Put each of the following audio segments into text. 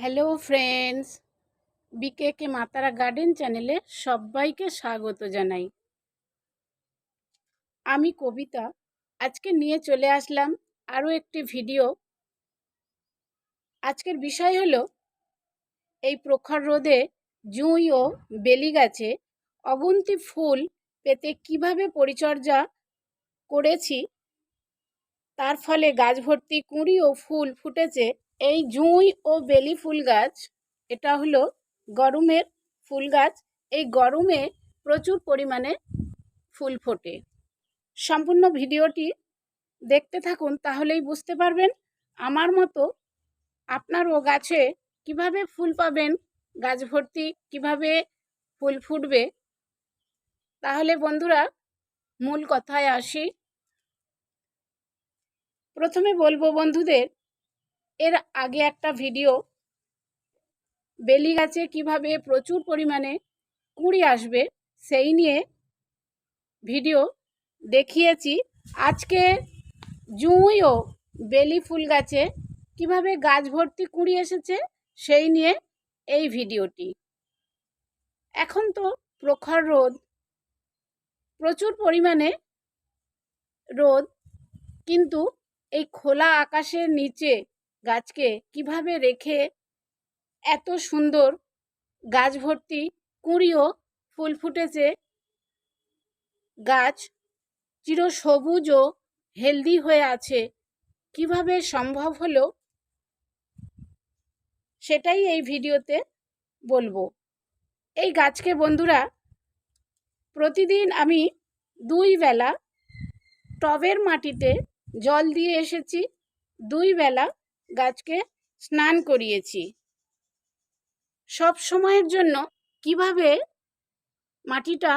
Hello friends, বিকেকে মাতারা garden চ্যানেলে সবাইকে স্বাগত জানাই। আমি কবিতা, আজকে নিয়ে চলে আসলাম আরও একটি ভিডিও। আজকের বিষয় হলো, এই প্রখর রোদে জুঁই ও বেলি গাছে অগুন্তি ফুল পেতে কীভাবে পরিচর্যা করেছি তার ফলে গাছ ভর্তি কুঁড়ি ও ফুল ফুটেছে। এই জুঁই ও বেলি ফুল গাছ, এটা হলো গরমের ফুল গাছ। এই গরমে প্রচুর পরিমাণে ফুল ফোটে। সম্পূর্ণ ভিডিওটি দেখতে থাকুন, তাহলেই বুঝতে পারবেন আমার মতো আপনারও গাছে কীভাবে ফুল পাবেন, গাছ ভর্তি কীভাবে ফুল ফুটবে। তাহলে বন্ধুরা, মূল কথায় আসি। প্রথমে বলব বন্ধুদের, এর আগে একটা ভিডিও বেলি গাছে কীভাবে প্রচুর পরিমাণে কুঁড়ি আসবে সেই নিয়ে ভিডিও দেখিয়েছি। আজকে জুঁই ও বেলি ফুল গাছে কীভাবে গাছ ভর্তি কুঁড়ি এসেছে সেই নিয়ে এই ভিডিওটি। এখন তো প্রখর রোদ, প্রচুর পরিমাণে রোদ, কিন্তু এই খোলা আকাশের নিচে গাছকে কীভাবে রেখে এত সুন্দর গাছ ভর্তি কুঁড়িও ফুল ফুটেছে? গাছ চির সবুজ ও হেলদি হয়ে আছে। কীভাবে সম্ভব হলো? সেটাই এই ভিডিওতে বলব। এই গাছকে বন্ধুরা, প্রতিদিন আমি দুই বেলা টবের মাটিতে জল দিয়ে এসেছি। দুই বেলা গাছকে স্নান করিয়েছি। সব সময়ের জন্য কীভাবে মাটিটা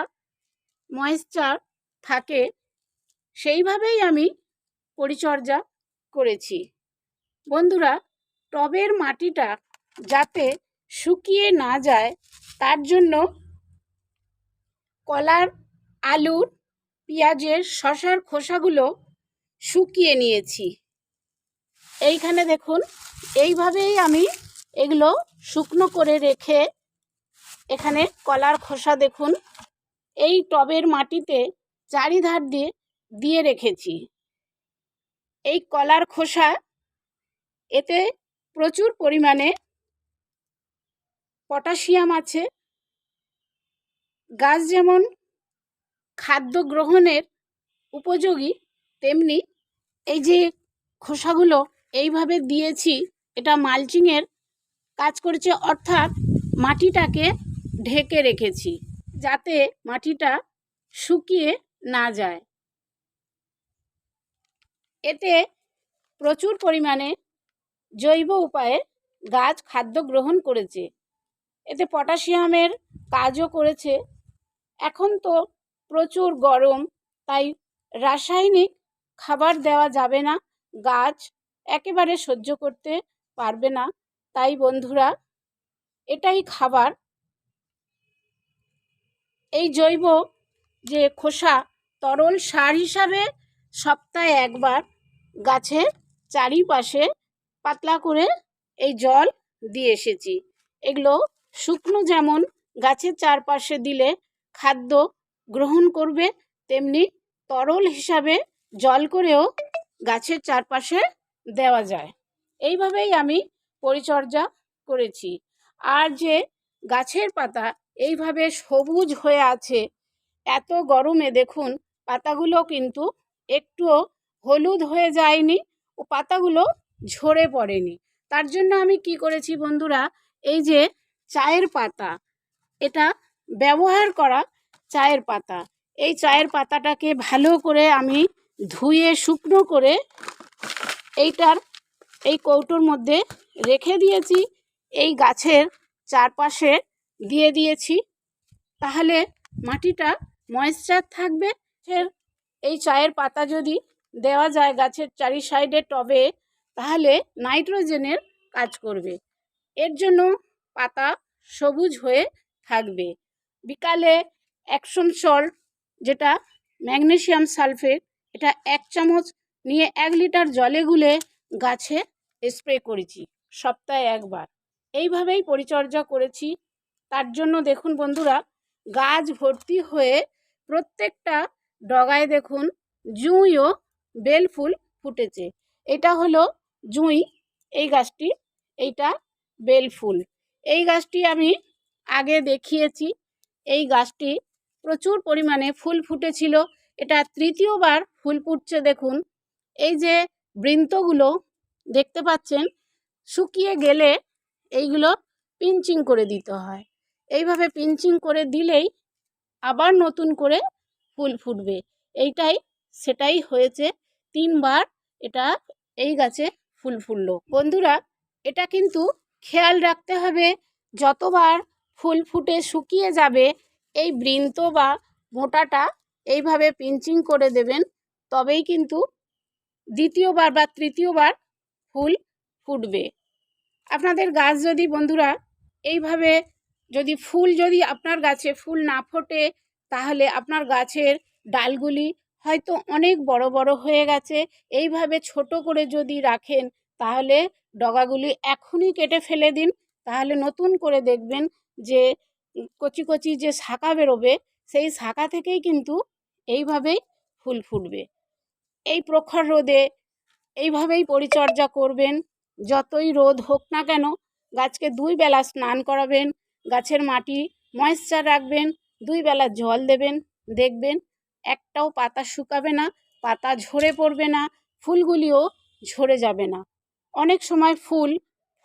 ময়েশ্চার থাকে, সেইভাবেই আমি পরিচর্যা করেছি। বন্ধুরা, টবের মাটিটা যাতে শুকিয়ে না যায়, তার জন্য কলার আলুর পেঁয়াজের শশার খোসাগুলো শুকিয়ে নিয়েছি। এইখানে দেখুন, এইভাবেই আমি এগুলো শুকনো করে রেখে এখানে কলার খোসা দেখুন, এই টবের মাটিতে চারিধার দিয়ে দিয়ে রেখেছি। এই কলার খোসা এতে প্রচুর পরিমাণে পটাশিয়াম আছে। গাছ যেমন খাদ্য গ্রহণের উপযোগী, তেমনি এই যে খোসাগুলো এইভাবে দিয়েছি, এটা মালচিংয়ের কাজ করেছে, অর্থাৎ মাটিটাকে ঢেকে রেখেছি, যাতে মাটিটা শুকিয়ে না যায়। এতে প্রচুর পরিমাণে জৈব উপায়ে গাছ খাদ্য গ্রহণ করেছে। এতে পটাশিয়ামের কাজও করেছে। এখন তো প্রচুর গরম, তাই রাসায়নিক খাবার দেওয়া যাবে না, গাছ একেবারে সহ্য করতে পারবে না। তাই বন্ধুরা, এটাই খাবার। এই জৈব যে খোসা, তরল সার হিসাবে সপ্তাহে একবার গাছের চারিপাশে পাতলা করে এই জল দিয়ে এসেছি। এগুলো শুকনো যেমন গাছের চারপাশে দিলে খাদ্য গ্রহণ করবে, তেমনি তরল হিসাবে জল করেও গাছের চারপাশে দেওয়া যায়। এইভাবেই আমি পরিচর্যা করেছি। আর যে গাছের পাতা এইভাবে সবুজ হয়ে আছে, এত গরমে দেখুন, পাতাগুলো কিন্তু একটুও হলুদ হয়ে যায়নি ও পাতাগুলো ঝরে পড়েনি। তার জন্য আমি কি করেছি বন্ধুরা, এই যে চায়ের পাতা, এটা ব্যবহার করা চায়ের পাতা। এই চায়ের পাতাটাকে ভালো করে আমি ধুয়ে শুকনো করে এইটার, এই কৌটোর মধ্যে রেখে দিয়েছি। এই গাছের চারপাশে দিয়ে দিয়েছি। তাহলে মাটিটা ময়েশ্চার থাকবে। ফের এই চায়ের পাতা যদি দেওয়া যায় গাছের চারি সাইডে টবে, তাহলে নাইট্রোজেনের কাজ করবে। এর জন্য পাতা সবুজ হয়ে থাকবে। বিকালে অ্যাকশন সল্ট যেটা ম্যাগনেশিয়াম সালফেট এটা এক চামচ নিয়ে এক লিটার জলে গুলে গাছে স্প্রে করেছি, সপ্তাহে একবার। এইভাবেই পরিচর্যা করেছি। তার জন্য দেখুন বন্ধুরা, গাছ ভর্তি হয়ে প্রত্যেকটা ডগায় দেখুন জুঁই ও বেল ফুল ফুটেছে। এটা হলো জুঁই, এই গাছটি, এইটা বেল ফুল। এই গাছটি আমি আগে দেখিয়েছি। এই গাছটি প্রচুর পরিমাণে ফুল ফুটেছিল। এটা তৃতীয়বার ফুল ফুটছে দেখুন। এই যে বৃন্তগুলো দেখতে পাচ্ছেন, শুকিয়ে গেলে এইগুলো পিঞ্চিং করে দিতে হয়। এইভাবে পিঞ্চিং করে দিলেই আবার নতুন করে ফুল ফুটবে। এইটাই, সেটাই হয়েছে। তিনবার এটা এই গাছে ফুল ফুললো বন্ধুরা, এটা কিন্তু খেয়াল রাখতে হবে, যতবার ফুল ফুটে শুকিয়ে যাবে, এই বৃন্ত বা মোটাটা এইভাবে পিঞ্চিং করে দেবেন, তবেই কিন্তু দ্বিতীয়বার বা তৃতীয়বার ফুল ফুটবে। আপনাদের গাছ যদি বন্ধুরা এইভাবে যদি ফুল যদি আপনার গাছে ফুল না ফোটে, তাহলে আপনার গাছের ডালগুলি হয়তো অনেক বড় বড় হয়ে গেছে। এইভাবে ছোট করে যদি রাখেন, তাহলে ডগাগুলি এখনই কেটে ফেলে দিন। তাহলে নতুন করে দেখবেন যে কচি কচি যে শাখা বেরোবে, সেই শাখা থেকেই কিন্তু এইভাবেই ফুল ফুটবে। এই প্রখর রোদে এইভাবেই পরিচর্যা করবেন। যতই রোদ হোক না কেন, গাছকে দুই বেলা স্নান করাবেন, গাছের মাটি ময়েশ্চার রাখবেন, দুই বেলা জল দেবেন, দেখবেন একটাও পাতা শুকাবে না, পাতা ঝরে পড়বে না, ফুলগুলিও ঝরে যাবে না। অনেক সময় ফুল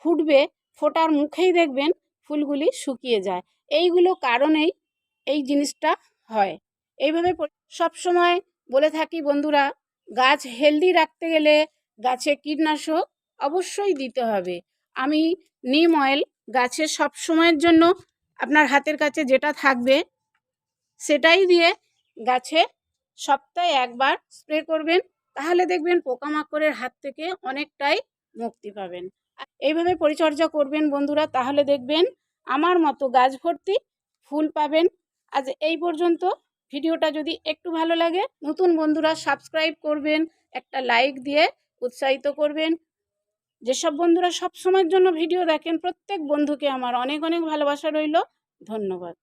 ফুটবে, ফোটার মুখেই দেখবেন ফুলগুলি শুকিয়ে যায়। এইগুলো কারণেই এই জিনিসটা হয়। এইভাবে সব সময় বলে থাকি বন্ধুরা, গাছ হেলদি রাখতে গেলে গাছে কীটনাশক অবশ্যই দিতে হবে। আমি নিম অয়েল গাছে সব সময়ের জন্য আপনার হাতের কাছে যেটা থাকবে, সেটাই দিয়ে গাছে সপ্তাহে একবার স্প্রে করবেন, তাহলে দেখবেন পোকামাকড়ের হাত থেকে অনেকটাই মুক্তি পাবেন। এইভাবে পরিচর্যা করবেন বন্ধুরা, তাহলে দেখবেন আমার মতো গাছ ভর্তি ফুল পাবেন। আজ এই পর্যন্ত। ভিডিওটা যদি একটু ভালো লাগে, নতুন বন্ধুরা সাবস্ক্রাইব করবেন, একটা লাইক দিয়ে উৎসাহিত করবেন। যেসব বন্ধুরা সব সময়ের জন্য ভিডিও দেখেন, প্রত্যেক বন্ধুকে আমার অনেক অনেক ভালোবাসা রইল। ধন্যবাদ।